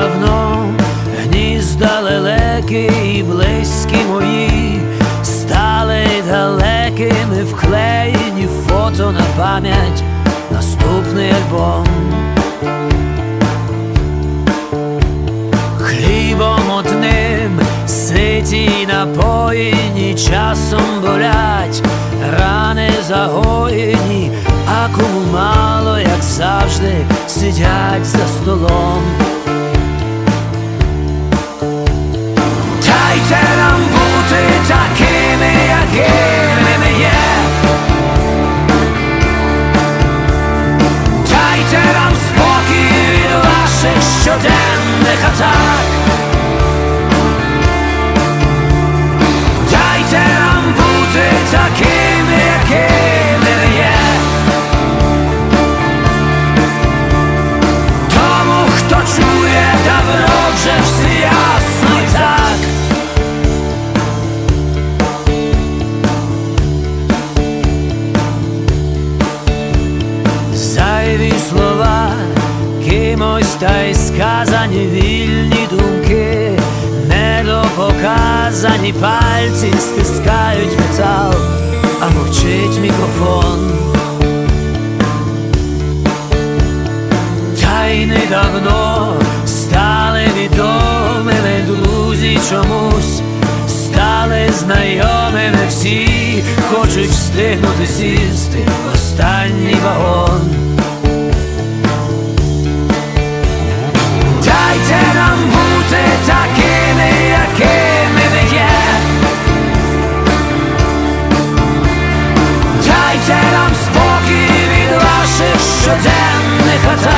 давно. Гнізда лелеки і близькі мої стали далекими, вклеєні фото на пам'ять, наступний альбом. Хлібом одним ситі й напоїні, часом болять, рани загоєні, а кому мало, як завжди, хто чує, давно вже все ясно і так. Зайві слова кимось та й сказані вільні думки, недопоказані пальці стискають давно стали відомими друзі чомусь, стали знайомими всі, хочуть встигнути сісти в останній вагон. Дайте нам бути такими, якими ми є. Дайте нам спокій від ваших щоденних атак.